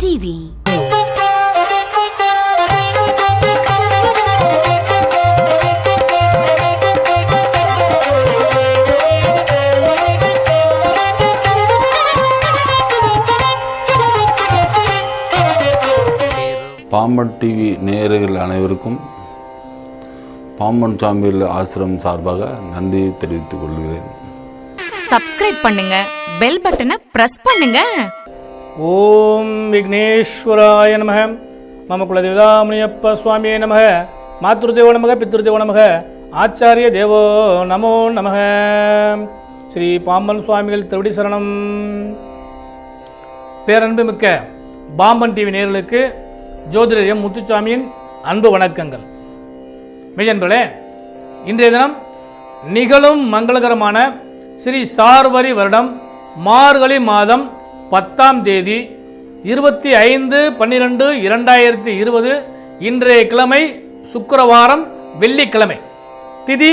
TV Pamban TV நேயர்கள் அனைவருக்கும் பாம்பன் சாமியில் ஆசிரமம் சார்பாக நன்றி தெரிவித்துக் கொள்கிறேன். சப்ஸ்கிரைப் பண்ணுங்க பெல் பட்டனை பிரஸ் பண்ணுங்க. ஓம் விக்னேஸ்வராய நம மம குலதேவதாமணியப்ப சுவாமியே நம மாத்ருதேவோ நமக பித்ருதேவோ நமக. ஆச்சாரிய தேவோ நமோ நமக. ஸ்ரீ பாம்பன் சுவாமிகள் திருவடி சரணம். பேரன்பு மிக்க பாம்பன் டிவி நேர்களுக்கு ஜோதிடரியம் முத்துச்சாமியின் அன்பு வணக்கங்கள். மெய்யன்பர்களே இன்றைய தினம் நிகழும் மங்களகரமான ஸ்ரீ சார்வரி வருடம் மார்கழி மாதம் பத்தாம் தேதி இருபத்தி ஐந்து பன்னிரெண்டு இரண்டாயிரத்தி இருபது இன்றைய கிழமை சுக்கரவாரம் வெள்ளிக்கிழமை. திதி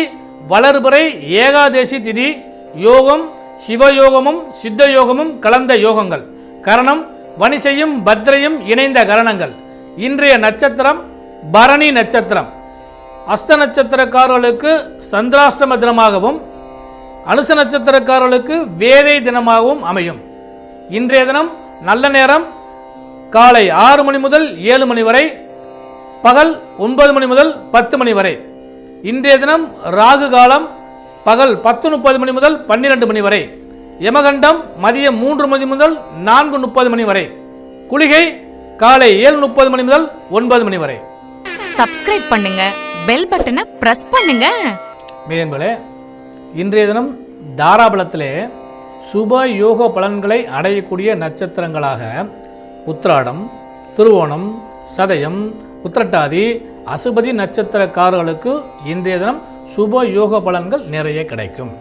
வளர்புரை ஏகாதேசி திதி யோகம் சிவயோகமும் சித்த யோகமும் கலந்த யோகங்கள். கரணம் வனிசையும் பத்ரையும் இணைந்த கரணங்கள். இன்றைய நட்சத்திரம் பரணி நட்சத்திரம். அஸ்த நட்சத்திரக்காரர்களுக்கு சந்திராஷ்டம தினமாகவும் அனுச நட்சத்திரக்காரர்களுக்கு வேதை தினமாகவும் அமையும். இன்றைய தினம் நல்ல நேரம். காலை ஆறு மணி முதல் ஏழு மணி வரை பகல் ஒன்பது மணி முதல் பத்து மணி வரை. இன்றைய தினம் ராகு காலம் பகல் பத்து முப்பது மணி முதல் பன்னிரெண்டு மணி வரை. யமகண்டம் மதியம் மூன்று மணி முதல் நான்கு முப்பது மணி வரை. குளிகை காலை ஏழு முப்பது மணி முதல் ஒன்பது மணி வரை. சப்ஸ்கிரைப் பண்ணுங்க பெல் பட்டனை பிரஸ் பண்ணுங்க. மேன்பலே இன்றைய தினம் தாராபலத்திலே சுப யோக பலன்களை அடையக்கூடிய நட்சத்திரங்களாக உத்திராடம் திருவோணம் சதயம் உத்திரட்டாதி அசுபதி நட்சத்திரக்காரர்களுக்கு இன்றைய தினம் சுப யோக பலன்கள் நிறைய கிடைக்கும்.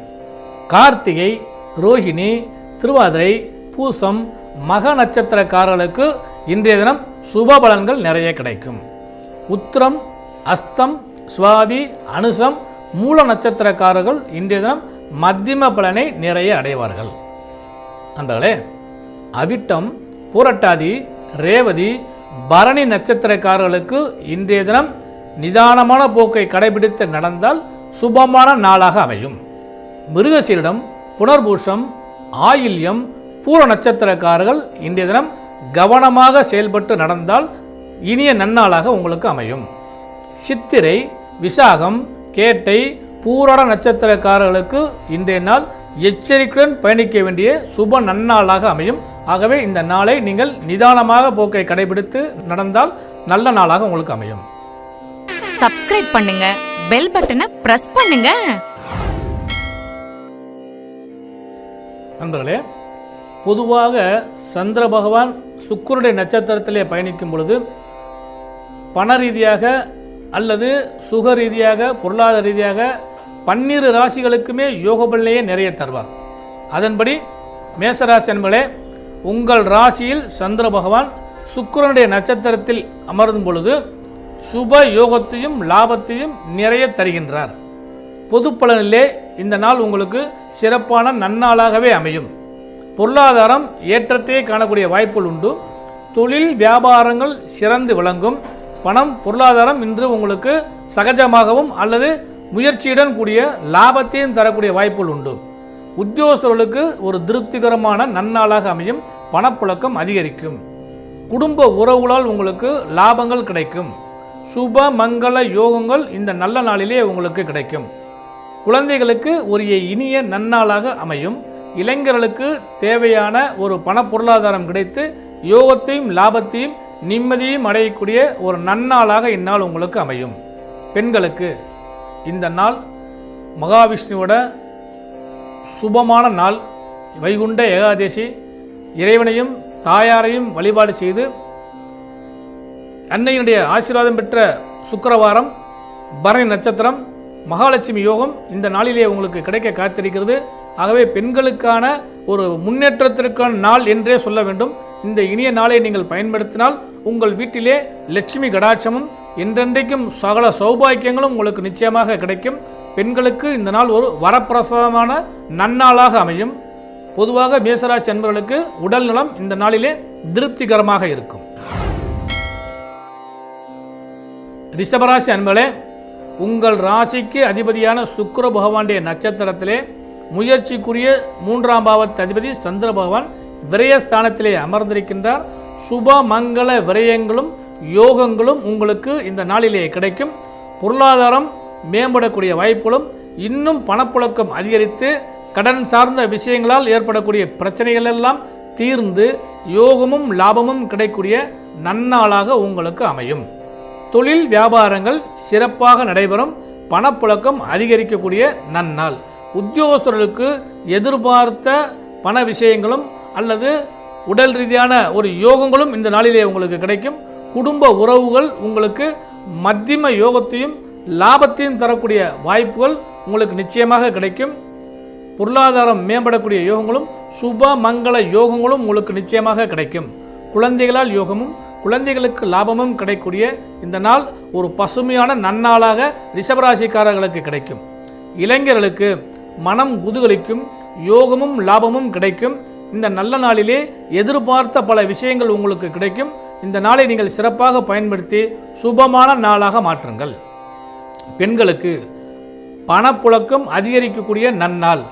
கார்த்திகை ரோஹிணி திருவாதிரை பூசம் மக நட்சத்திரக்காரர்களுக்கு இன்றைய தினம் சுப பலன்கள் நிறைய கிடைக்கும். உத்திரம் அஸ்தம் சுவாதி அனுசம் மூல நட்சத்திரக்காரர்கள் இன்றைய தினம் மத்தியம பலனை நிறைய அடைவார்கள். நண்பர்களே அவிட்டம் பூரட்டாதி ரேவதி பரணி நட்சத்திரக்காரர்களுக்கு இன்றைய தினம் நிதானமான போக்கை கடைபிடித்து நடந்தால் சுபமான நாளாக அமையும். மிருகசீரிடம் புனர்பூஷம் ஆயில்யம் பூர நட்சத்திரக்காரர்கள் இன்றைய தினம் கவனமாக செயல்பட்டு நடந்தால் இனிய நன்னாளாக உங்களுக்கு அமையும். சித்திரை விசாகம் கேட்டை பூரண நட்சத்திரக்காரர்களுக்கு இன்றைய நாள் எச்சரிக்கையுடன் பயணிக்க வேண்டிய சுப நன்னாளாக அமையும். ஆகவே இந்த நாளை நீங்கள் நிதானமாக போக்கை கடைபிடித்து நடந்தால் நல்ல நாளாக உங்களுக்கு அமையும். சப்ஸ்கிரைப் பண்ணுங்க பெல் பட்டனை பிரஸ் பண்ணுங்க. நண்பர்களே பொதுவாக சந்திர பகவான் சுக்கிரனுடைய நட்சத்திரத்திலே பயணிக்கும் பொழுது பண ரீதியாக அல்லது சுக ரீதியாக பொருளாதார ரீதியாக பன்னிரு ராசிகளுக்குமே யோக பலனையே நிறைய தருவார். அதன்படி மேசராசி என்பதே உங்கள் ராசியில் சந்திர பகவான் சுக்கரனுடைய நட்சத்திரத்தில் அமரும் பொழுது சுப யோகத்தையும் லாபத்தையும் நிறைய தருகின்றார். பொது பலனிலே இந்த நாள் உங்களுக்கு சிறப்பான நன்னாளாகவே அமையும். பொருளாதாரம் ஏற்றத்தையே காணக்கூடிய வாய்ப்புகள் உண்டு. தொழில் வியாபாரங்கள் சிறந்து விளங்கும். பணம் பொருளாதாரம் இன்று உங்களுக்கு சகஜமாகவும் அல்லது முயற்சியுடன் கூடிய லாபத்தையும் தரக்கூடிய வாய்ப்புகள் உண்டு. உத்தியோகஸ்தர்களுக்கு ஒரு திருப்திகரமான நன்னாளாக அமையும் பணப்புழக்கம் அதிகரிக்கும். குடும்ப உறவுகளால் உங்களுக்கு லாபங்கள் கிடைக்கும். சுப மங்கள யோகங்கள் இந்த நல்ல நாளிலே உங்களுக்கு கிடைக்கும். குழந்தைகளுக்கு ஒரு இனிய நன்னாளாக அமையும். இளைஞர்களுக்கு தேவையான ஒரு பண பொருளாதாரம் கிடைத்து யோகத்தையும் லாபத்தையும் நிம்மதியும் அடையக்கூடிய ஒரு நன்னாளாக இந்நாள் உங்களுக்கு அமையும். பெண்களுக்கு இந்த நாள் மகாவிஷ்ணுவோட சுபமான நாள். வைகுண்ட ஏகாதேசி. இறைவனையும் தாயாரையும் வழிபாடு செய்து அன்னையினுடைய ஆசீர்வாதம் பெற்ற சுக்கரவாரம் பரணி நட்சத்திரம் மகாலட்சுமி யோகம் இந்த நாளிலே உங்களுக்கு கிடைக்க காத்திருக்கிறது. ஆகவே பெண்களுக்கான ஒரு முன்னேற்றத்திற்கான நாள் என்றே சொல்ல வேண்டும். இந்த இனிய நாளை நீங்கள் பயன்படுத்தினால் உங்கள் வீட்டிலே லட்சுமி கடாட்சமும் இன்றென்றைக்கும் சகல சௌபாக்கியங்களும் உங்களுக்கு நிச்சயமாக கிடைக்கும். பெண்களுக்கு இந்த நாள் ஒரு வரப்பிரசாதமான நன்னாளாக அமையும். பொதுவாக மேசராசி அன்பர்களுக்கு உடல் நலம் இந்த நாளிலே திருப்திகரமாக இருக்கும். ரிஷபராசி அன்பளே உங்கள் ராசிக்கு அதிபதியான சுக்கர பகவானுடைய நட்சத்திரத்திலே முயற்சிக்குரிய மூன்றாம் பாவத்து அதிபதி சந்திர பகவான் விரயஸ்தானத்திலே அமர்ந்திருக்கின்றார். சுப மங்கள விரயங்களும் யோகங்களும் உங்களுக்கு இந்த நாளிலே கிடைக்கும். பொருளாதாரம் மேம்படக்கூடிய வாய்ப்புகளும் இன்னும் பணப்புழக்கம் அதிகரித்து கடன் சார்ந்த விஷயங்களால் ஏற்படக்கூடிய பிரச்சனைகள் எல்லாம் தீர்ந்து யோகமும் லாபமும் கிடைக்கூடிய நன்னாளாக உங்களுக்கு அமையும். தொழில் வியாபாரங்கள் சிறப்பாக நடைபெறும். பணப்புழக்கம் அதிகரிக்கக்கூடிய நன்னாள். உத்தியோகஸ்தர்களுக்கு எதிர்பார்த்த பண விஷயங்களும் அல்லது உடல் ரீதியான ஒரு யோகங்களும் இந்த நாளிலே உங்களுக்கு கிடைக்கும். குடும்ப உறவுகள் உங்களுக்கு மத்தியம யோகத்தையும் லாபத்தையும் தரக்கூடிய வாய்ப்புகள் உங்களுக்கு நிச்சயமாக கிடைக்கும். பொருளாதாரம் மேம்படக்கூடிய யோகங்களும் சுப மங்கள யோகங்களும் உங்களுக்கு நிச்சயமாக கிடைக்கும். குழந்தைகளால் யோகமும் குழந்தைகளுக்கு லாபமும் கிடைக்கக்கூடிய இந்த நாள் ஒரு பசுமையான நன்னாளாக ரிஷபராசிக்காரர்களுக்கு கிடைக்கும். இளைஞர்களுக்கு மனம் குதுகலிக்கும் யோகமும் லாபமும் கிடைக்கும். இந்த நல்ல நாளிலே எதிர்பார்த்த பல விஷயங்கள் உங்களுக்கு கிடைக்கும். இந்த நாளை நீங்கள் சிறப்பாக பயன்படுத்தி சுபமான நாளாக மாற்றுங்கள். பெண்களுக்கு பணப்புழக்கம் அதிகரிக்கக்கூடிய நன்னாள்.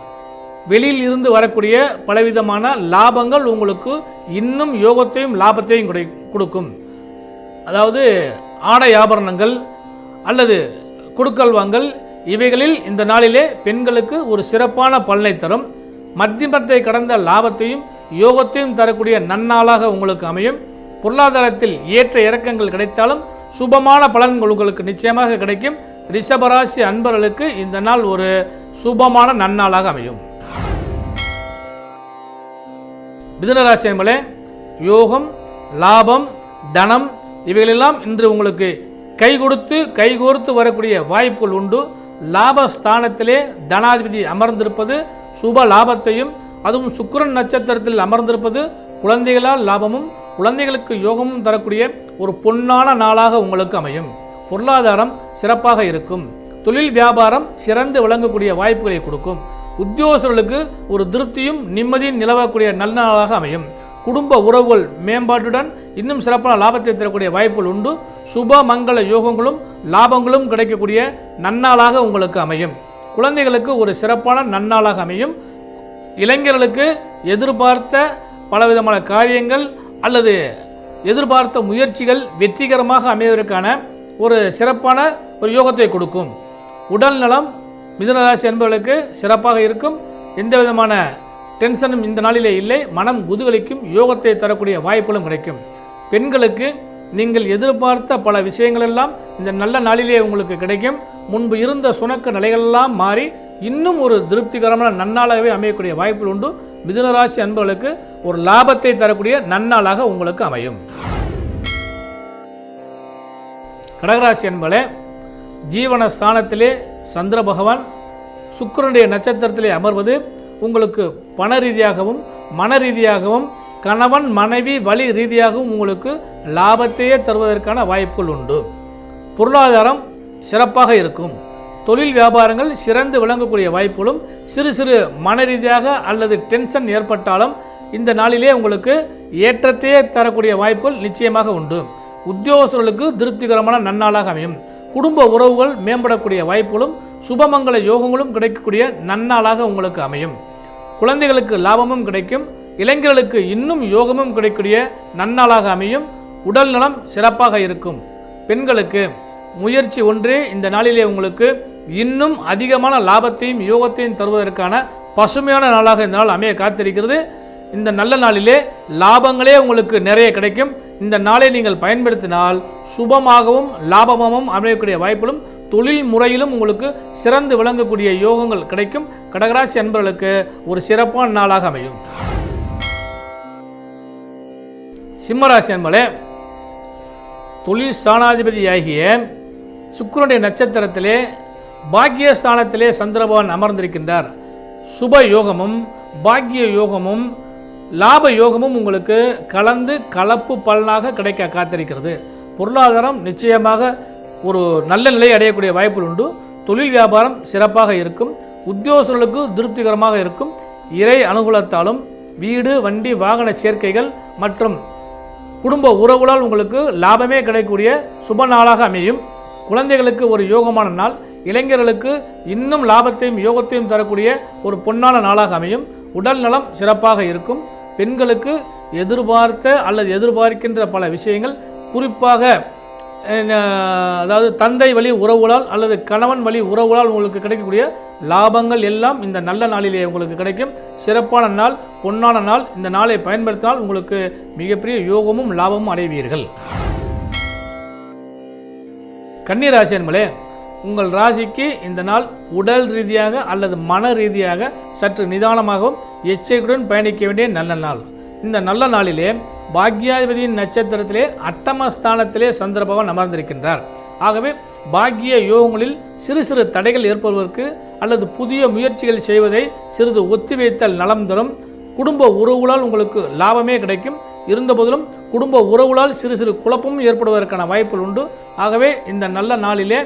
வெளியில் இருந்து வரக்கூடிய பலவிதமான லாபங்கள் உங்களுக்கு இன்னும் யோகத்தையும் லாபத்தையும் கொடுக்கும். அதாவது ஆடை ஆபரணங்கள் அல்லது குடுக்கல் வாங்கல் இவைகளில் இந்த நாளிலே பெண்களுக்கு ஒரு சிறப்பான பலனை தரும். மத்தியமத்தை கடந்த லாபத்தையும் யோகத்தையும் தரக்கூடிய நன்னாளாக உங்களுக்கு அமையும். பொருளாதாரத்தில் ஏற்ற இறக்கங்கள் கிடைத்தாலும் சுபமான பலன்கள் உங்களுக்கு நிச்சயமாக கிடைக்கும். ரிஷபராசி அன்பர்களுக்கு இந்த நாள் ஒரு சுபமான நன்னாளாக அமையும். மிதுனராசி என்பதே யோகம் லாபம் தனம் இவைகளெல்லாம் இன்று உங்களுக்கு கை கொடுத்து கைகோர்த்து வரக்கூடிய வாய்ப்புகள் உண்டு. லாபஸ்தானத்திலே தனாதிபதி அமர்ந்திருப்பது சுப லாபத்தையும் அதுவும் சுக்கரன் நட்சத்திரத்தில் அமர்ந்திருப்பது குழந்தைகளால் லாபமும் குழந்தைகளுக்கு யோகமும் தரக்கூடிய ஒரு பொன்னான நாளாக உங்களுக்கு அமையும். பொருளாதாரம் சிறப்பாக இருக்கும். தொழில் வியாபாரம் சிறந்து விளங்கக்கூடிய வாய்ப்புகளை கொடுக்கும். உத்தியோகஸ்தர்களுக்கு ஒரு திருப்தியும் நிம்மதியும் நிலவக்கூடிய நல்ல நாளாக அமையும். குடும்ப உறவுகள் மேம்பாட்டுடன் இன்னும் சிறப்பான லாபத்தை தரக்கூடிய வாய்ப்புகள் உண்டு. சுப மங்கள யோகங்களும் லாபங்களும் கிடைக்கக்கூடிய நன்னாளாக உங்களுக்கு அமையும். குழந்தைகளுக்கு ஒரு சிறப்பான நன்னாளாக அமையும். இளைஞர்களுக்கு எதிர்பார்த்த பலவிதமான காரியங்கள் அல்லது எதிர்பார்த்த முயற்சிகள் வெற்றிகரமாக அமைவதற்கான ஒரு சிறப்பான ஒரு யோகத்தை கொடுக்கும். உடல் நலம் மிதனராசி என்பவர்களுக்கு சிறப்பாக இருக்கும். எந்த விதமான டென்ஷனும் இந்த நாளிலே இல்லை. மனம் குதுகலிக்கும் யோகத்தை தரக்கூடிய வாய்ப்புகளும் கிடைக்கும். பெண்களுக்கு நீங்கள் எதிர்பார்த்த பல விஷயங்கள் எல்லாம் இந்த நல்ல நாளிலே உங்களுக்கு கிடைக்கும். முன்பு இருந்த சுணக்க நிலைகளெல்லாம் மாறி இன்னும் ஒரு திருப்திகரமான நன்னாளாகவே அமையக்கூடிய வாய்ப்புகள் உண்டு. மிதுனராசி அன்பர்களுக்கு ஒரு லாபத்தை தரக்கூடிய நன்னாளாக உங்களுக்கு அமையும். கடகராசி அன்பர்களே ஜீவன ஸ்தானத்திலே சந்திர பகவான் சுக்கரனுடைய நட்சத்திரத்திலே அமர்வது உங்களுக்கு பண ரீதியாகவும் மன ரீதியாகவும் கணவன் மனைவி வழி ரீதியாகவும் உங்களுக்கு லாபத்தையே தருவதற்கான வாய்ப்புகள் உண்டு. பொருளாதாரம் சிறப்பாக இருக்கும். தொழில் வியாபாரங்கள் சிறந்து விளங்கக்கூடிய வாய்ப்புகளும் சிறு சிறு மன ரீதியாக அல்லது டென்ஷன் ஏற்பட்டாலும் இந்த நாளிலே உங்களுக்கு ஏற்றத்தையே தரக்கூடிய வாய்ப்புகள் நிச்சயமாக உண்டு. உத்தியோகஸ்தர்களுக்கு திருப்திகரமான நன்னாளாக அமையும். குடும்ப உறவுகள் மேம்படக்கூடிய வாய்ப்புகளும் சுபமங்கல யோகங்களும் கிடைக்கக்கூடிய நன்னாளாக உங்களுக்கு அமையும். குழந்தைகளுக்கு லாபமும் கிடைக்கும். இளைஞர்களுக்கு இன்னும் யோகமும் கிடைக்கக்கூடிய நன்னாளாக அமையும். உடல் நலம் சிறப்பாக இருக்கும். பெண்களுக்கு முயற்சி ஒன்றே இந்த நாளிலே உங்களுக்கு இன்னும் அதிகமான லாபத்தையும் யோகத்தையும் தருவதற்கான பசுமையான நாளாக இந்த நாள் அமைய காத்திருக்கிறது. இந்த நல்ல நாளிலே லாபங்களே உங்களுக்கு நிறைய கிடைக்கும். இந்த நாளை நீங்கள் பயன்படுத்தினால் சுபமாகவும் லாபமாகவும் அமையக்கூடிய வாய்ப்புகளும் தொழில் முறையிலும் உங்களுக்கு சிறந்து விளங்கக்கூடிய யோகங்கள் கிடைக்கும். கடகராசி அன்பர்களுக்கு ஒரு சிறப்பான நாளாக அமையும். சிம்மராசி அன்பர்களே தொழில் ஸ்தானாதிபதியாகிய சுக்கரனுடைய நட்சத்திரத்திலே பாக்கியஸ்தானத்திலே சந்திரபவன் அமர்ந்திருக்கின்றார். சுப யோகமும் பாக்கிய யோகமும் லாப யோகமும் உங்களுக்கு கலந்து கலப்பு பலனாக கிடைக்க காத்திருக்கிறது. பொருளாதாரம் நிச்சயமாக ஒரு நல்ல நிலை அடையக்கூடிய வாய்ப்புகள் உண்டு. தொழில் வியாபாரம் சிறப்பாக இருக்கும். உத்தியோகஸ்தர்களுக்கு திருப்திகரமாக இருக்கும். இறை அனுகூலத்தாலும் வீடு வண்டி வாகன சேர்க்கைகள் மற்றும் குடும்ப உறவுகளால் உங்களுக்கு லாபமே கிடைக்கக்கூடிய சுப நாளாக அமையும். குழந்தைகளுக்கு ஒரு யோகமான நாள். இளைஞர்களுக்கு இன்னும் லாபத்தையும் யோகத்தையும் தரக்கூடிய ஒரு பொன்னான நாளாக அமையும். உடல் நலம் சிறப்பாக இருக்கும். பெண்களுக்கு எதிர்பார்த்த அல்லது எதிர்பார்க்கின்ற பல விஷயங்கள் குறிப்பாக அதாவது தந்தை வழி உறவுகளால் அல்லது கணவன் வழி உறவுகளால் உங்களுக்கு கிடைக்கக்கூடிய லாபங்கள் எல்லாம் இந்த நல்ல நாளிலே உங்களுக்கு கிடைக்கும். சிறப்பான நாள் பொன்னான நாள். இந்த நாளை பயன்படுத்தினால் உங்களுக்கு மிகப்பெரிய யோகமும் லாபமும் அடைவீர்கள். கன்னிராசி என்பளே உங்கள் ராசிக்கு இந்த நாள் உடல் ரீதியாக அல்லது மன ரீதியாக சற்று நிதானமாகவும் எச்சரிக்கையுடன் பயணிக்க வேண்டிய நல்ல நாள். இந்த நல்ல நாளிலே பாக்யாதிபதியின் நட்சத்திரத்திலே அட்டமஸ்தானத்திலே சந்திர பகவான் அமர்ந்திருக்கின்றார். ஆகவே பாக்கிய யோகங்களில் சிறு சிறு தடைகள் ஏற்படுவதற்கு அல்லது புதிய முயற்சிகள் செய்வதை சிறிது ஒத்திவைத்தல் நலம் தரும். குடும்ப உறவுகளால் உங்களுக்கு லாபமே கிடைக்கும். இருந்தபோதிலும் குடும்ப உறவுகளால் சிறு சிறு குழப்பமும் ஏற்படுவதற்கான வாய்ப்புகள் உண்டு. ஆகவே இந்த நல்ல நாளிலே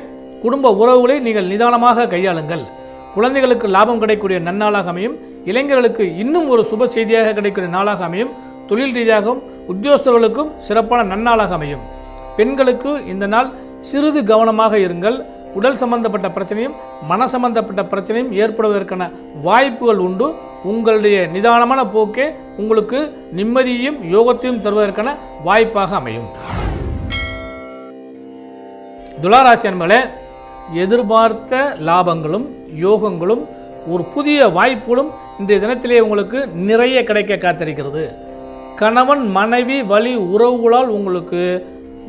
குடும்ப உறவுகளை நீங்கள் நிதானமாக கையாளுங்கள். குழந்தைகளுக்கு லாபம் கிடைக்கக்கூடிய நன்னாளாக அமையும். இளைஞர்களுக்கு இன்னும் ஒரு சுப செய்தியாக கிடைக்கிற நாளாக அமையும். தொழில் ரீதியாகவும் உத்தியோகஸ்தர்களுக்கும் சிறப்பான நன்னாளாக அமையும். பெண்களுக்கு இந்த நாள் சிறிது கவனமாக இருங்கள். உடல் சம்பந்தப்பட்ட பிரச்சனையும் மன சம்பந்தப்பட்ட பிரச்சனையும் ஏற்படுவதற்கான வாய்ப்புகள் உண்டு. உங்களுடைய நிதானமான போக்கே உங்களுக்கு நிம்மதியையும் யோகத்தையும் தருவதற்கான வாய்ப்பாக அமையும். துளாராசி அன்பர்களே எதிர்பார்த்த லாபங்களும் யோகங்களும் ஒரு புதிய வாய்ப்புகளும் இந்த தினத்திலே உங்களுக்கு நிறைய கிடைக்க காத்திருக்கிறது. கணவன் மனைவி வழி உறவுகளால் உங்களுக்கு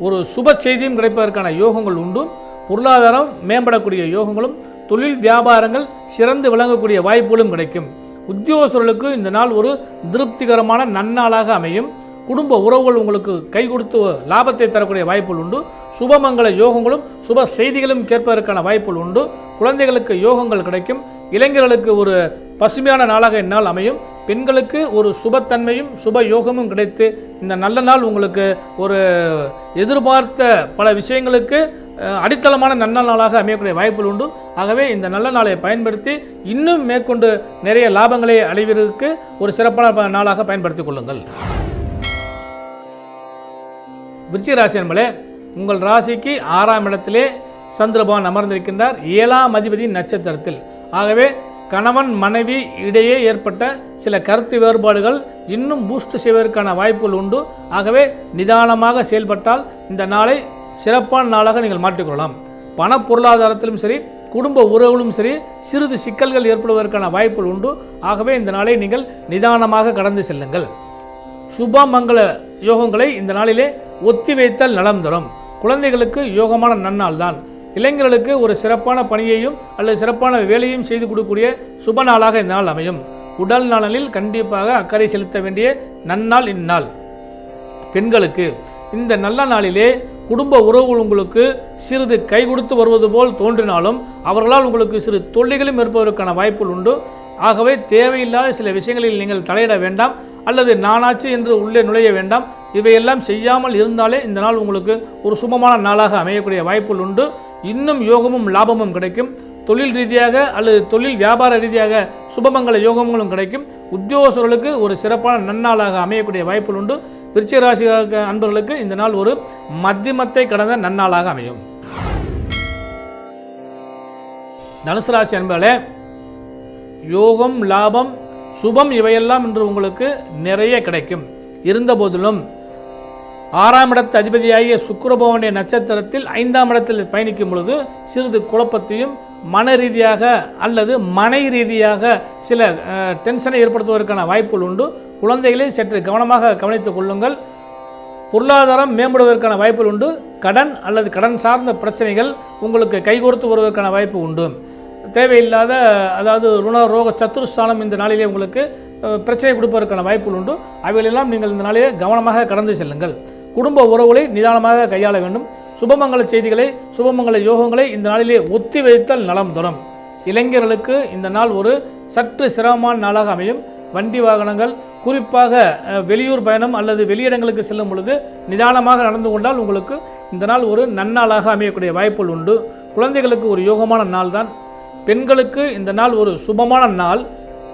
ஒரு சுப செய்தியும் கிடைப்பதற்கான யோகங்கள் உண்டு. பொருளாதாரம் மேம்படக்கூடிய யோகங்களும் தொழில் வியாபாரங்கள் சிறந்து விளங்கக்கூடிய வாய்ப்புகளும் கிடைக்கும். உத்தியோகஸ்தர்களுக்கு இந்த நாள் ஒரு திருப்திகரமான நன்னாளாக அமையும். குடும்ப உறவுகள் உங்களுக்கு கை கொடுத்து லாபத்தை தரக்கூடிய வாய்ப்புகள் உண்டு. சுபமங்கல யோகங்களும் சுப செய்திகளும் கேட்பதற்கான வாய்ப்புகள் உண்டு. குழந்தைகளுக்கு யோகங்கள் கிடைக்கும். இளைஞர்களுக்கு ஒரு பசுமையான நாளாக இந்நாள் அமையும். பெண்களுக்கு ஒரு சுபத்தன்மையும் சுப யோகமும் கிடைத்து இந்த நல்ல நாள் உங்களுக்கு ஒரு எதிர்பார்த்த பல விஷயங்களுக்கு அடித்தளமான நல்ல நாளாக அமையக்கூடிய வாய்ப்புகள் உண்டு. ஆகவே இந்த நல்ல நாளை பயன்படுத்தி இன்னும் மேற்கொண்டு நிறைய லாபங்களை அடைவதற்கு ஒரு சிறப்பான நாளாக பயன்படுத்திக் கொள்ளுங்கள். விருச்சிக ராசி என்பதே உங்கள் ராசிக்கு ஆறாம் இடத்திலே சந்திரபவன் அமர்ந்திருக்கின்றார். ஏழாம் அதிபதியின் நட்சத்திரத்தில் ஆகவே கணவன் மனைவி இடையே ஏற்பட்ட சில கருத்து வேறுபாடுகள் இன்னும் பூஸ்ட் செய்வதற்கான வாய்ப்புகள் உண்டு. ஆகவே நிதானமாக செயல்பட்டால் இந்த நாளை சிறப்பான நாளாக நீங்கள் மாற்றிக்கொள்ளலாம். பண பொருளாதாரத்திலும் சரி குடும்ப உறவுகளும் சரி சிறிது சிக்கல்கள் ஏற்படுவதற்கான வாய்ப்புகள் உண்டு. ஆகவே இந்த நாளை நீங்கள் நிதானமாக கடந்து செல்லுங்கள். சுபமங்கள யோகங்களை இந்த நாளிலே ஒத்திவைத்தல் நலம் தரும். குழந்தைகளுக்கு யோகமான நன்னாள் தான் இளைஞர்களுக்கு ஒரு சிறப்பான பணியையும் அல்லது சிறப்பான வேலையும் செய்து கொடுக்கக்கூடிய சுப நாளாக இந்த நாள் அமையும். உடல் நலனில் கண்டிப்பாக அக்கறை செலுத்த வேண்டிய நன்னாள் இந்நாள். பெண்களுக்கு இந்த நல்ல நாளிலே குடும்ப உறவுகள் உங்களுக்கு சிறிது கை கொடுத்து வருவது போல் தோன்றினாலும் அவர்களால் உங்களுக்கு சிறு தொல்லைகளும் ஏற்பதற்கான வாய்ப்புகள் உண்டு. ஆகவே தேவையில்லாத சில விஷயங்களில் நீங்கள் தலையிட வேண்டாம். அல்லது நானாச்சு என்று உள்ளே நுழைய வேண்டாம். இவையெல்லாம் செய்யாமல் இருந்தாலே இந்த நாள் உங்களுக்கு ஒரு சுமமான நாளாக அமையக்கூடிய வாய்ப்புகள் உண்டு. இன்னும் யோகமும் லாபமும் கிடைக்கும். தொழில் ரீதியாக அல்லது தொழில் வியாபார ரீதியாக சுபமங்கல யோகங்களும் கிடைக்கும். உத்தியோகஸ்தர்களுக்கு ஒரு சிறப்பான நன்னாளாக அமையக்கூடிய வாய்ப்புகள் உண்டு. விருச்சிக ராசி அன்பர்களுக்கு இந்த நாள் ஒரு மத்தியமத்தை கடந்த நன்னாளாக அமையும். தனுசு ராசி அன்பர்களே யோகம் லாபம் சுபம் இவையெல்லாம் இன்று உங்களுக்கு நிறைய கிடைக்கும். இருந்தபோதிலும் ஆறாம் இடத்து அதிபதியாகிய சுக்கரபவனுடைய நட்சத்திரத்தில் ஐந்தாம் இடத்தில் பயணிக்கும் பொழுது சிறிது குழப்பத்தையும் மன ரீதியாக அல்லது மனை ரீதியாக சில டென்ஷனை ஏற்படுத்துவதற்கான வாய்ப்புகள் உண்டு. குழந்தைகளை சற்று கவனமாக கவனித்துக் கொள்ளுங்கள். பொருளாதாரம் மேம்படுவதற்கான வாய்ப்புகள் உண்டு. கடன் அல்லது கடன் சார்ந்த பிரச்சனைகள் உங்களுக்கு கைகோர்த்து வருவதற்கான வாய்ப்பு உண்டு. தேவையில்லாத அதாவது ருண ரோக சத்துருஸ்தானம் இந்த நாளிலே உங்களுக்கு பிரச்சனை கொடுப்பதற்கான வாய்ப்புகள் உண்டு. அவைகளெல்லாம் நீங்கள் இந்த நாளிலே கவனமாக கடந்து செல்லுங்கள். குடும்ப உறவுகளை நிதானமாக கையாள வேண்டும். சுபமங்கல செய்திகளை சுபமங்கல யோகங்களை இந்த நாளிலே ஒத்தி வைத்தல் நலம் தரும். இளைஞர்களுக்கு இந்த நாள் ஒரு சற்று சிரமமான நாளாக அமையும். வண்டி வாகனங்கள் குறிப்பாக வெளியூர் பயணம் அல்லது வெளியிடங்களுக்கு செல்லும் பொழுது நிதானமாக நடந்து கொண்டால் உங்களுக்கு இந்த நாள் ஒரு நன்னாளாக அமையக்கூடிய வாய்ப்புகள் உண்டு. குழந்தைகளுக்கு ஒரு யோகமான நாள் தான் பெண்களுக்கு இந்த நாள் ஒரு சுபமான நாள்.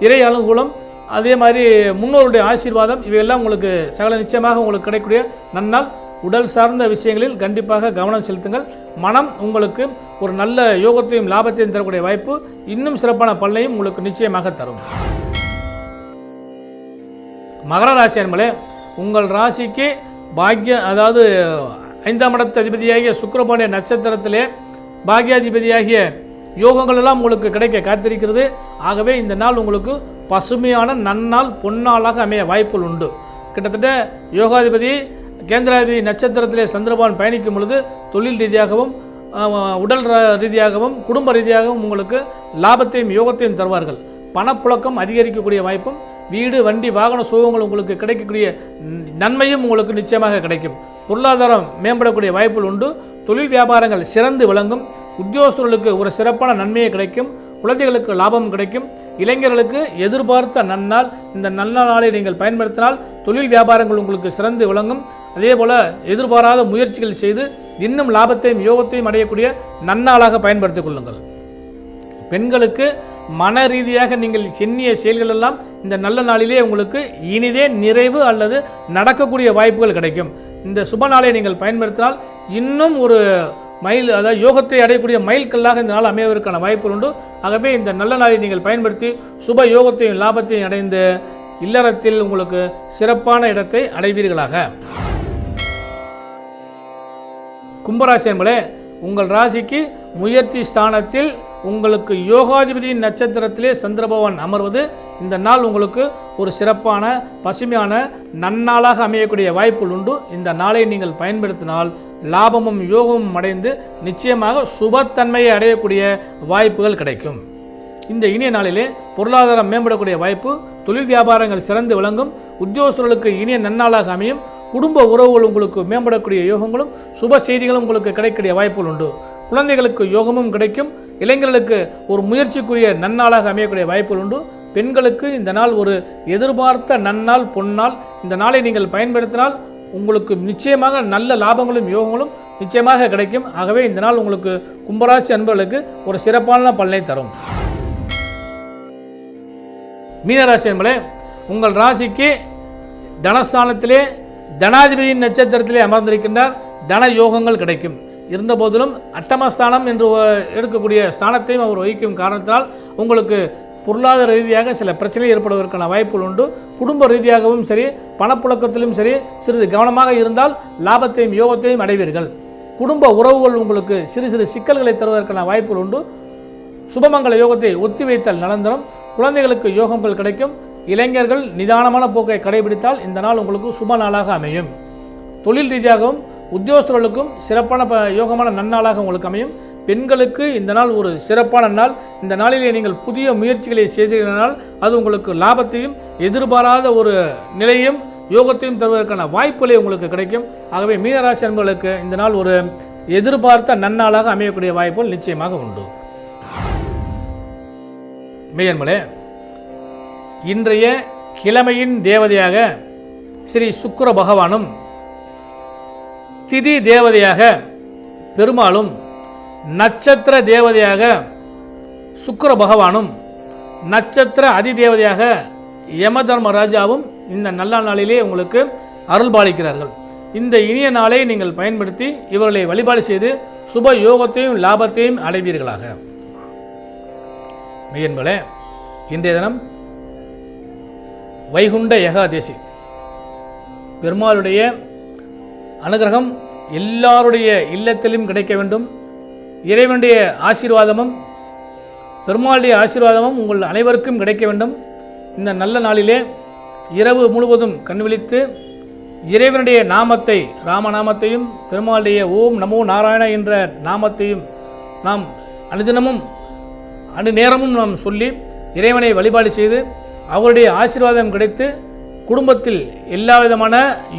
இறை அனுகூலம் அதே மாதிரி முன்னோருடைய ஆசீர்வாதம் இவையெல்லாம் உங்களுக்கு சகல நிச்சயமாக உங்களுக்கு கிடைக்கக்கூடிய நன்னால். உடல் சார்ந்த விஷயங்களில் கண்டிப்பாக கவனம் செலுத்துங்கள். மனம் உங்களுக்கு ஒரு நல்ல யோகத்தையும் லாபத்தையும் தரக்கூடிய வாய்ப்பு இன்னும் சிறப்பான பலனையும் உங்களுக்கு நிச்சயமாக தரும். மகர ராசி அன்பளே உங்கள் ராசிக்கு பாக்ய அதாவது ஐந்தாம் இடத்து அதிபதியாகிய சுக்கரபாண்டிய நட்சத்திரத்திலே பாக்யாதிபதியாகிய யோகங்கள் எல்லாம் உங்களுக்கு கிடைக்க காத்திருக்கிறது. ஆகவே இந்த நாள் உங்களுக்கு பசுமையான நன்னாள் பொன்னாளாக அமைய வாய்ப்புகள் உண்டு. கிட்டத்தட்ட யோகாதிபதி கேந்திராதிபதி நட்சத்திரத்திலே சந்திரபான் பயணிக்கும் பொழுது தொழில் ரீதியாகவும் உடல் ர- ரீதியாகவும் குடும்ப ரீதியாகவும் உங்களுக்கு லாபத்தையும் யோகத்தையும் தருவார்கள். பணப்புழக்கம் அதிகரிக்கக்கூடிய வாய்ப்பும் வீடு வண்டி வாகன சுகங்கள் உங்களுக்கு கிடைக்கக்கூடிய நன்மையும் உங்களுக்கு நிச்சயமாக கிடைக்கும். பொருளாதாரம் மேம்படக்கூடிய வாய்ப்புகள் உண்டு. தொழில் வியாபாரங்கள் சிறந்து விளங்கும். உத்தியோகஸ்தர்களுக்கு ஒரு சிறப்பான நன்மையை கிடைக்கும். குழந்தைகளுக்கு லாபம் கிடைக்கும். இளைஞர்களுக்கு எதிர்பார்த்த நன்னாள் இந்த நல்ல நாளை நீங்கள் பயன்படுத்தினால் தொழில் வியாபாரங்கள் உங்களுக்கு சிறந்து விளங்கும். அதே போல் எதிர்பாராத முயற்சிகள் செய்து இன்னும் லாபத்தையும் யோகத்தையும் அடையக்கூடிய நன்னாளாக பயன்படுத்திக் கொள்ளுங்கள். பெண்களுக்கு மன ரீதியாக நீங்கள் எண்ணிய செயல்கள் எல்லாம் இந்த நல்ல நாளிலே உங்களுக்கு இனிதே நிறைவு அல்லது நடக்கக்கூடிய வாய்ப்புகள் கிடைக்கும். இந்த சுப நாளை நீங்கள் பயன்படுத்தினால் இன்னும் ஒரு மயில் அதாவது யோகத்தை அடையக்கூடிய மைல்கல்லாக இந்த நாள் அமைவதற்கான வாய்ப்புகள் உண்டு. ஆகவே இந்த நல்ல நாளை நீங்கள் பயன்படுத்தி சுப யோகத்தையும் லாபத்தையும் அடைந்து இல்லறத்தில் உங்களுக்கு சிறப்பான இடத்தை அடைவீர்களாக. கும்பராசி என்பதே உங்கள் ராசிக்கு முயற்சி ஸ்தானத்தில் உங்களுக்கு யோகாதிபதியின் நட்சத்திரத்திலே சந்திரபவன் அமர்வது இந்த நாள் உங்களுக்கு ஒரு சிறப்பான பசுமையான நன்னாளாக அமையக்கூடிய வாய்ப்புகள் உண்டு. இந்த நாளை நீங்கள் பயன்படுத்தினால் லாபமும் யோகமும் அடைந்து நிச்சயமாக சுபத்தன்மையை அடையக்கூடிய வாய்ப்புகள் கிடைக்கும். இந்த இனிய நாளிலே பொருளாதாரம் மேம்படக்கூடிய வாய்ப்பு தொழில் வியாபாரங்கள் சிறந்து விளங்கும் உத்தியோகஸ்தர்களுக்கு இனிய நன்னாளாக அமையும் குடும்ப உறவுகள் உங்களுக்கு மேம்படக்கூடிய யோகங்களும் சுப செய்திகளும் உங்களுக்கு கிடைக்கக்கூடிய வாய்ப்புகள் உண்டு. குழந்தைகளுக்கு யோகமும் கிடைக்கும் இளைஞர்களுக்கு ஒரு முயற்சிக்குரிய நன்னாளாக அமையக்கூடிய வாய்ப்புகள் உண்டு. பெண்களுக்கு இந்த நாள் ஒரு எதிர்பார்த்த நன்னாள் பொன்னாள். இந்த நாளை நீங்கள் பயன்படுத்தினால் உங்களுக்கு நிச்சயமாக நல்ல லாபங்களும் யோகங்களும் நிச்சயமாக கிடைக்கும். ஆகவே இந்த நாள் உங்களுக்கு கும்பராசி அன்பர்களுக்கு ஒரு சிறப்பான பலனை தரும். மீனராசி என்பதே உங்கள் ராசிக்கு தனஸ்தானத்திலே தனாதிபதியின் நட்சத்திரத்திலே அமர்ந்திருக்கின்றார். தன யோகங்கள் கிடைக்கும். இருந்தபோதிலும் அட்டமஸ்தானம் என்று எடுக்கக்கூடிய ஸ்தானத்தையும் அவர் வகிக்கும் காரணத்தினால் உங்களுக்கு பொருளாதார ரீதியாக சில பிரச்சனை ஏற்படுவதற்கான வாய்ப்புகள் உண்டு. குடும்ப ரீதியாகவும் சரி பணப்புழக்கத்திலும் சரி சிறிது கவனமாக இருந்தால் லாபத்தையும் யோகத்தையும் அடைவீர்கள். குடும்ப உறவுகள் உங்களுக்கு சிறு சிறு சிக்கல்களை தருவதற்கான வாய்ப்புகள் உண்டு. சுபமங்கல யோகத்தை ஒத்திவைத்தல் நலந்தரும் குழந்தைகளுக்கு யோகங்கள் கிடைக்கும். இளைஞர்கள் நிதானமான போக்கை கடைபிடித்தால் இந்த நாள் உங்களுக்கு சுப நாளாக அமையும். தொழில் ரீதியாகவும் உத்தியோகஸ்தர்களுக்கும் சிறப்பான ப யோகமான நன்னாளாக உங்களுக்கு அமையும். பெண்களுக்கு இந்த நாள் ஒரு சிறப்பான நாள். இந்த நாளிலே நீங்கள் புதிய முயற்சிகளை செய்தீர்களால் அது உங்களுக்கு லாபத்தையும் எதிர்பாராத ஒரு நிலையும் யோகத்தையும் தருவதற்கான வாய்ப்புகளை உங்களுக்கு கிடைக்கும். ஆகவே மீனராசி அன்பர்களுக்கு இந்த நாள் ஒரு எதிர்பார்த்த நன்னாளாக அமையக்கூடிய வாய்ப்புகள் நிச்சயமாக உண்டு. மேயன்மலே இன்றைய கிழமையின் தேவதையாக ஸ்ரீ சுக்கிர பகவானும் திதி தேவதையாக பெருமாளும் நட்சத்திர தேவதையாக சுக்கர பகவானும் நட்சத்திர அதிதேவதையாக யம தர்மராஜாவும் இந்த நல்ல நாளிலே உங்களுக்கு அருள் பாலிக்கிறார்கள். இந்த இனிய நாளை நீங்கள் பயன்படுத்தி இவர்களை வழிபாடு செய்து சுப யோகத்தையும் லாபத்தையும் அடைவீர்களாக. மெய்யன்பளே இன்றைய தினம் வைகுண்ட ஏகாதேசி. பெருமாளுடைய அனுகிரகம் எல்லாருடைய இல்லத்திலும் கிடைக்க வேண்டும். இறைவனுடைய ஆசீர்வாதமும் பெருமாளுடைய ஆசீர்வாதமும் உங்கள் அனைவருக்கும் கிடைக்க வேண்டும். இந்த நல்ல நாளிலே இரவு முழுவதும் கண் விழித்து இறைவனுடைய நாமத்தை ராமநாமத்தையும் பெருமாளுடைய ஓம் நமோ நாராயண என்ற நாமத்தையும் நாம் அனுதினமும் அணு நேரமும் நாம் சொல்லி இறைவனை வழிபாடு செய்து அவருடைய ஆசீர்வாதம் கிடைத்து குடும்பத்தில் எல்லா விதமான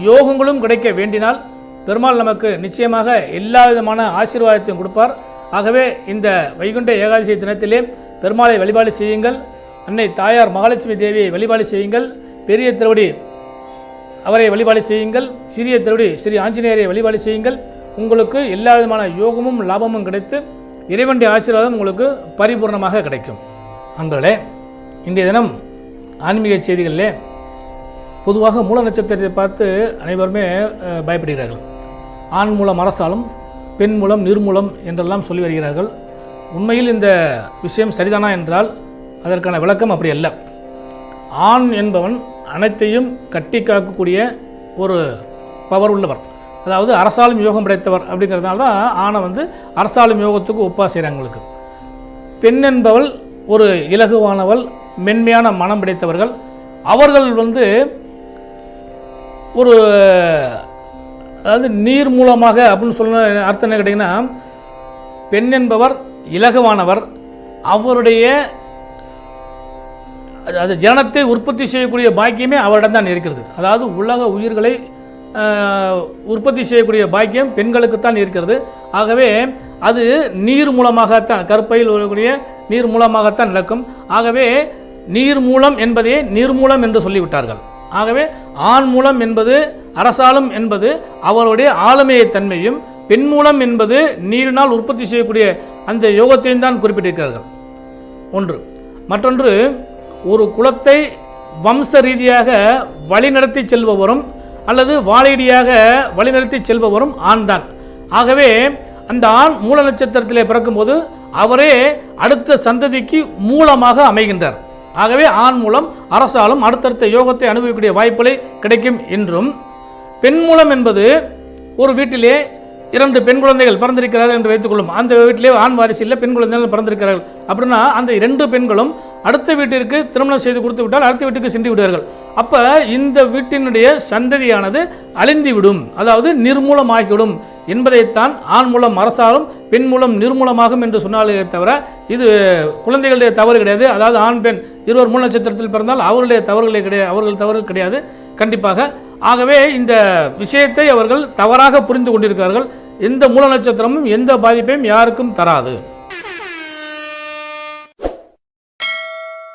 யோகங்களும் கிடைக்க வேண்டினால் பெருமாள் நமக்கு நிச்சயமாக எல்லா விதமான ஆசீர்வாதத்தையும் கொடுப்பார். ஆகவே இந்த வைகுண்ட ஏகாதசி தினத்திலே பெருமாளை வழிபாடு செய்யுங்கள். அன்னை தாயார் மகாலட்சுமி தேவியை வழிபாடு செய்யுங்கள். பெரிய திருவடி அவரை வழிபாடு செய்யுங்கள். சிறிய திருவடி ஸ்ரீ ஆஞ்சநேயரை வழிபாடு செய்யுங்கள். உங்களுக்கு எல்லா விதமான யோகமும் லாபமும் கிடைத்து இறைவனுடைய ஆசீர்வாதம் உங்களுக்கு பரிபூர்ணமாக கிடைக்கும். அன்பர்களே இன்றைய தினம் ஆன்மீக செய்திகளிலே பொதுவாக மூல நட்சத்திரத்தை பார்த்து அனைவருமே பயப்படுகிறார்கள். ஆண் மூலம் அரசாலும் பெண் மூலம் நிர்மூலம் என்றெல்லாம் சொல்லி வருகிறார்கள். உண்மையில் இந்த விஷயம் சரிதானா என்றால் அதற்கான விளக்கம் அப்படி அல்ல. ஆண் என்பவன் அனைத்தையும் கட்டி காக்கக்கூடிய ஒரு பவர் உள்ளவர். அதாவது அரசாலும் யோகம் படைத்தவர் அப்படிங்கிறதுனால தான் ஆணை வந்து அரசாலும் யோகத்துக்கு ஒப்பா செய்கிறாங்க உங்களுக்கு பெண் என்பவள் ஒரு இலகுவானவள் மென்மையான மனம் படைத்தவர்கள். அவர்கள் வந்து ஒரு அதாவது நீர் மூலமாக அப்படின்னு சொல்ல அர்த்தம் என்ன கேட்டிங்கன்னா பெண் என்பவர் இலகுவானவர். அவருடைய அது- அது ஜனத்தை உற்பத்தி செய்யக்கூடிய பாக்கியமே அவரிடம் தான் இருக்கிறது. அதாவது உலக உயிர்களை உற்பத்தி செய்யக்கூடிய பாக்கியம் பெண்களுக்குத்தான் இருக்கிறது. ஆகவே அது நீர் மூலமாகத்தான் கருப்பையில் வரக்கூடிய நீர் மூலமாகத்தான் நடக்கும். ஆகவே நீர் மூலம் என்பதே நீர்மூலம் என்று சொல்லிவிட்டார்கள். ஆகவே ஆண் மூலம் என்பது அரசாலும் என்பது அவருடைய ஆளுமையை தன்மையும் பெண் மூலம் என்பது நீரினால் உற்பத்தி செய்யக்கூடிய அந்த யோகத்தையும் தான் குறிப்பிட்டிருக்கிறார்கள். ஒன்று. மற்றொன்று ஒரு குலத்தை வம்ச ரீதியாக வழிநடத்தி செல்பவரும் அல்லது வாழையடியாக வழிநடத்தி செல்பவரும் ஆண் தான். ஆகவே அந்த ஆண் மூல நட்சத்திரத்திலே பிறக்கும்போது அவரே அடுத்த சந்ததிக்கு மூலமாக அமைகின்றார். ஆகவே ஆண் மூலம் அரசாலும் அடுத்தடுத்த யோகத்தை அனுபவிக்கக்கூடிய வாய்ப்புகளை கிடைக்கும் என்றும் பெண் மூலம் என்பது ஒரு வீட்டிலே இரண்டு பெண் குழந்தைகள் பிறந்திருக்கிறார்கள் என்று வைத்துக்கொள்ளும் அந்த வீட்டிலே ஆண் வாரிசு இல்லை பெண் குழந்தைகள் பிறந்திருக்கிறார்கள். அப்படின்னா அந்த இரண்டு பெண்களும் அடுத்த வீட்டிற்கு திருமணம் செய்து கொடுத்து விட்டால் அடுத்த வீட்டுக்கு சென்று விடுவார்கள். அப்போ இந்த வீட்டினுடைய சந்ததியானது அழிந்துவிடும் அதாவது நிர்மூலமாகிவிடும் என்பதைத்தான் ஆண் மூலம் அரசாலும் பெண் மூலம் நிர்மூலமாகும் என்று சொன்னாலே தவிர இது குழந்தைகளுடைய தவறு கிடையாது. அதாவது ஆண் பெண் இருவர் மூல நட்சத்திரத்தில் பிறந்தால் அவர்களுடைய தவறுகளே கிடையாது அவர்கள் தவறுகள் கிடையாது. கண்டிப்பாக. ஆகவே இந்த விஷயத்தை அவர்கள் தவறாக புரிந்து கொண்டிருக்கிறார்கள். எந்த மூல நட்சத்திரமும் எந்த பாதிப்பையும் யாருக்கும் தராது.